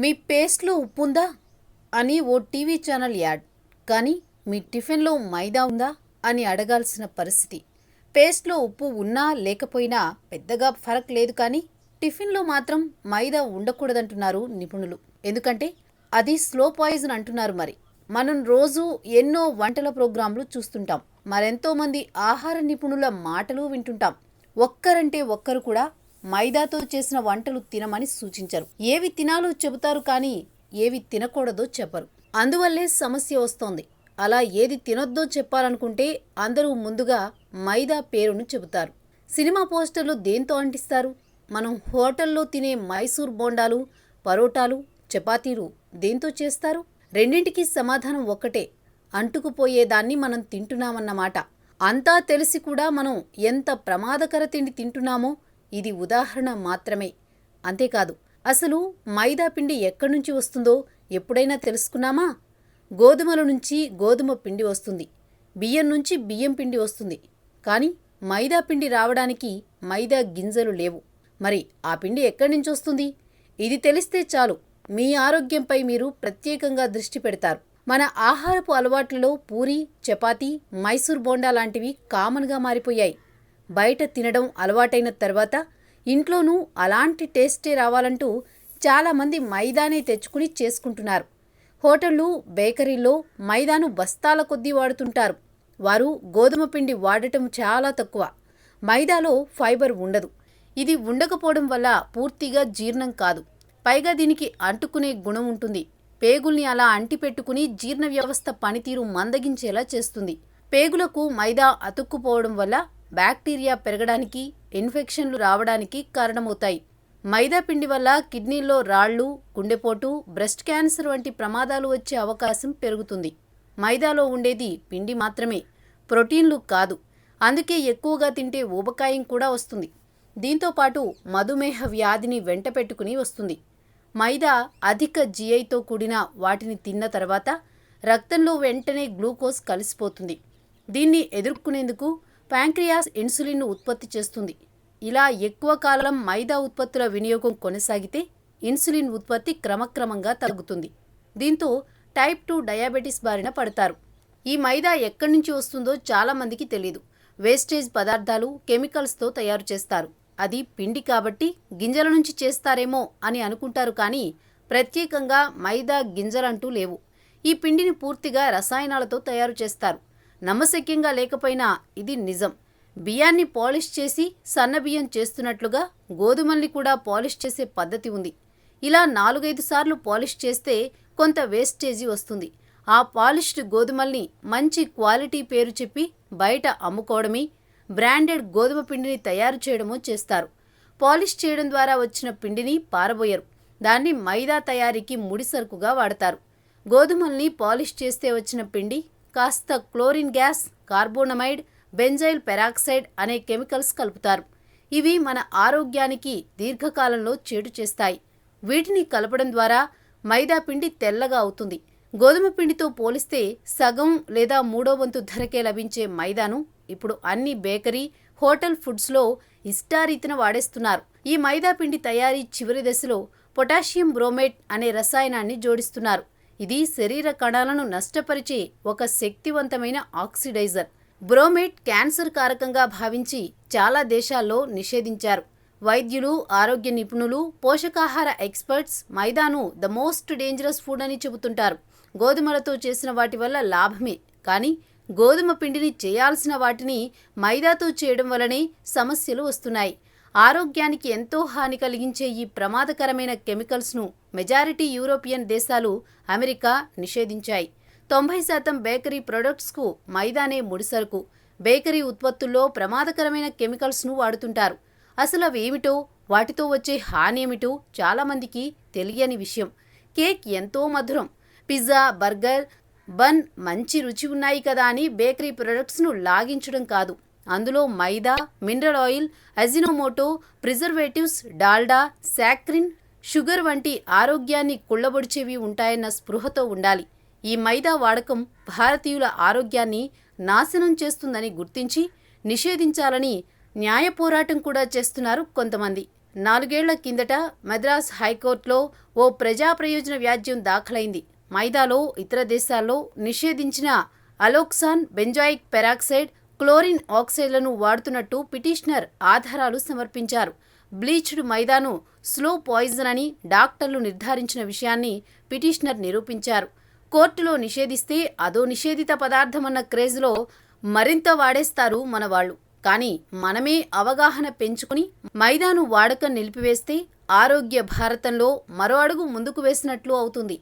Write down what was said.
మీ పేస్ట్లో ఉప్పు ఉందా అని ఓ టీవీ ఛానల్ యాడ్. కానీ మీ టిఫిన్లో మైదా ఉందా? అని అడగాల్సిన పరిస్థితి. పేస్ట్లో ఉప్పు ఉన్నా లేకపోయినా పెద్దగా ఫరక్ లేదు కానీ టిఫిన్లో మాత్రం మైదా ఉండకూడదంటున్నారు నిపుణులు. ఎందుకంటే అది స్లో పాయిజన్ అంటున్నారు మరి. మనం రోజు ఎన్నో వంటల ప్రోగ్రాంలు చూస్తుంటాం. మరెంతోమంది ఆహార నిపుణుల మాటలు వింటుంటాం. ఒక్కరంటే ఒక్కరు కూడా మైదాతో చేసిన వంటలు తినమని సూచించరు. ఏవి తినాలో చెబుతారు కానీ ఏవి తినకూడదో చెప్పరు. అందువల్లే సమస్య వస్తోంది. అలా ఏది తినొద్దో చెప్పాలనుకుంటే అందరూ ముందుగా మైదా పేరును చెబుతారు. సినిమా పోస్టర్లు దేంతో అంటిస్తారు? మనం హోటల్లో తినే మైసూర్ బోండాలు పరోటాలు చపాతీలు దేంతో చేస్తారు? రెండింటికి సమాధానం ఒక్కటే. అంటుకుపోయేదాన్ని మనం తింటున్నామన్నమాట. అంతా తెలిసి కూడా మనం ఎంత ప్రమాదకర తిండి తింటున్నామో ఇది ఉదాహరణ మాత్రమే. అంతేకాదు అసలు మైదా పిండి ఎక్కడి నుంచి వస్తుందో ఎప్పుడైనా తెలుసుకున్నామా? గోధుమల నుంచి గోధుమ పిండి వస్తుంది. బియ్యం నుంచి బియ్యం పిండి వస్తుంది. కానీ మైదా పిండి రావడానికి మైదా గింజలు లేవు. మరి ఆ పిండి ఎక్కడి నుంచి వస్తుంది? ఇది తెలిస్తే చాలు. మీ ఆరోగ్యంపై మీరు ప్రత్యేకంగా దృష్టి పెడతారు. మన ఆహారపు అలవాట్లలో పూరి చపాతీ మైసూర్ బోండా లాంటివి కామన్గా మారిపోయాయి. బయట తినడం అలవాటైన తర్వాత ఇంట్లోనూ అలాంటి టేస్టే రావాలంటూ చాలామంది మైదానే తెచ్చుకుని చేసుకుంటున్నారు. హోటళ్ళు బేకరీల్లో మైదాను బస్తాల కొద్దీ వాడుతుంటారు. వారు గోధుమ పిండి వాడటం చాలా తక్కువ. మైదాలో ఫైబర్ ఉండదు. ఇది ఉండకపోవడం వల్ల పూర్తిగా జీర్ణం కాదు. పైగా దీనికి అంటుకునే గుణం ఉంటుంది. పేగుల్ని అలా అంటిపెట్టుకుని జీర్ణ వ్యవస్థ పనితీరు మందగించేలా చేస్తుంది. పేగులకు మైదా అతుక్కుపోవడం వల్ల బ్యాక్టీరియా పెరగడానికి ఇన్ఫెక్షన్లు రావడానికి కారణమవుతాయి. మైదా పిండి వల్ల కిడ్నీల్లో రాళ్ళు గుండెపోటు బ్రెస్ట్ క్యాన్సర్ వంటి ప్రమాదాలు వచ్చే అవకాశం పెరుగుతుంది. మైదాలో ఉండేది పిండి మాత్రమే ప్రోటీన్లు కాదు. అందుకే ఎక్కువగా తింటే ఊబకాయం కూడా వస్తుంది. దీంతోపాటు మధుమేహ వ్యాధిని వెంట పెట్టుకుని వస్తుంది. మైదా అధిక జిఐతో కూడిన వాటిని తిన్న తర్వాత రక్తంలో వెంటనే గ్లూకోజ్ కలిసిపోతుంది. దీన్ని ఎదుర్కొనేందుకు ప్యాంక్రియాస్ ఇన్సులిన్ను ఉత్పత్తి చేస్తుంది. ఇలా ఎక్కువ కాలం మైదా ఉత్పత్తుల వినియోగం కొనసాగితే ఇన్సులిన్ ఉత్పత్తి క్రమక్రమంగా తగ్గుతుంది. దీంతో టైప్ టూ డయాబెటీస్ బారిన పడతారు. ఈ మైదా ఎక్కడి నుంచి వస్తుందో చాలామందికి తెలియదు వేస్టేజ్ పదార్థాలు కెమికల్స్తో తయారు చేస్తారు. అది పిండి కాబట్టి గింజల నుంచి చేస్తారేమో అని అనుకుంటారు కానీ ప్రత్యేకంగా మైదా గింజలంటూ లేవు. ఈ పిండిని పూర్తిగా రసాయనాలతో తయారు చేస్తారు. నమ్మశక్యంగా లేకపోయినా ఇది నిజం. బియ్యాన్ని పాలిష్ చేసి సన్నబియ్యం చేస్తున్నట్లుగా గోధుమల్ని కూడా పాలిష్ చేసే పద్ధతి ఉంది. ఇలా నాలుగైదు సార్లు పాలిష్ చేస్తే కొంత వేస్టేజీ వస్తుంది. ఆ పాలిష్డ్ గోధుమల్ని మంచి క్వాలిటీ పేరు చెప్పి బయట అమ్ముకోవడమే బ్రాండెడ్ గోధుమ పిండిని తయారు చేయడమో చేస్తారు. పాలిష్ చేయడం ద్వారా వచ్చిన పిండిని పారబోయరు. దాన్ని మైదా తయారీకి ముడిసరుకుగా వాడతారు. గోధుమల్ని పాలిష్ చేస్తే వచ్చిన పిండి కాస్త chlorine gas carbonamide benzyl peroxide అనే కెమికల్స్ కలుపుతారు. ఇవి మన ఆరోగ్యానికి దీర్ఘకాలంలో చేటు చేస్తాయి. వీటిని కలపడం ద్వారా మైదా పిండి తెల్లగా అవుతుంది. గోధుమ పిండితో పోలిస్తే సగం లేదా మూడో వంతు ధరకే లభించే మైదాను ఇప్పుడు అన్ని బేకరీ హోటల్ ఫుడ్స్లో ఇష్టారీతిన వాడేస్తున్నారు. ఈ మైదా పిండి తయారీ చివరి దశలో పొటాషియం బ్రోమేట్ అనే రసాయనాన్ని జోడిస్తున్నారు. ఇది శరీర కణాలను నష్టపరిచే ఒక శక్తివంతమైన ఆక్సిడైజర్. బ్రోమేట్ క్యాన్సర్ కారకంగా భావించి చాలా దేశాల్లో నిషేధించారు. వైద్యులు ఆరోగ్య నిపుణులు పోషకాహార ఎక్స్పర్ట్స్ మైదాను ద మోస్ట్ డేంజరస్ ఫుడ్ అని చెబుతుంటారు. గోధుమలతో చేసిన వాటి వల్ల లాభమే. కానీ గోధుమ పిండిని చేయాల్సిన వాటిని మైదాతో చేయడం వలనే సమస్యలు వస్తున్నాయి. ఆరోగ్యానికి ఎంతో హాని కలిగించే ఈ ప్రమాదకరమైన కెమికల్స్ను మెజారిటీ యూరోపియన్ దేశాలు అమెరికా నిషేధించాయి. తొంభై శాతం బేకరీ ప్రొడక్ట్స్కు మైదానే ముడిసరుకు. బేకరీ ఉత్పత్తుల్లో ప్రమాదకరమైన కెమికల్స్ను వాడుతుంటారు. అసలు అవి ఏమిటో వాటితో వచ్చే హాని ఏమిటో చాలామందికి తెలియని విషయం. కేక్ ఎంతో మధురం. పిజ్జా బర్గర్ బన్ మంచి రుచి ఉన్నాయి కదా అని బేకరీ ప్రొడక్ట్స్ను లాగించడం కాదు. అందులో maida mineral oil Ajinomoto preservatives Dalda saccharin sugar వంటి ఆరోగ్యాన్ని కుళ్ళబొడిచేవి ఉంటాయన్న స్పృహతో ఉండాలి. ఈ మైదా వాడకం భారతీయుల ఆరోగ్యాన్ని నాశనం చేస్తుందని గుర్తించి నిషేధించాలని న్యాయ పోరాటం కూడా చేస్తున్నారు కొంతమంది. నాలుగేళ్ళ కిందట మద్రాస్ హైకోర్టులో ఓ ప్రజా ప్రయోజన వ్యాజ్యం దాఖలైంది. మైదాలో ఇతర దేశాల్లో నిషేధించిన అలోక్సాన్ బెంజాయిక్ పెరాక్సైడ్ క్లోరిన్ ఆక్సైడ్లను వాడుతున్నట్టు పిటిషనర్ ఆధారాలు సమర్పించారు. బ్లీచ్డ్ మైదాను స్లో పాయిజన్ అని డాక్టర్లు నిర్ధారించిన విషయాన్ని పిటిషనర్ నిరూపించారు. కోర్టులో నిషేధిస్తే అదో నిషేధిత పదార్థమన్న క్రేజ్లో మరింత వాడేస్తారు మన వాళ్ళు కానీ మనమే అవగాహన పెంచుకుని మైదాను వాడకం నిలిపివేస్తే ఆరోగ్య భారతంలో మరో అడుగు ముందుకు వేసినట్లు అవుతుంది.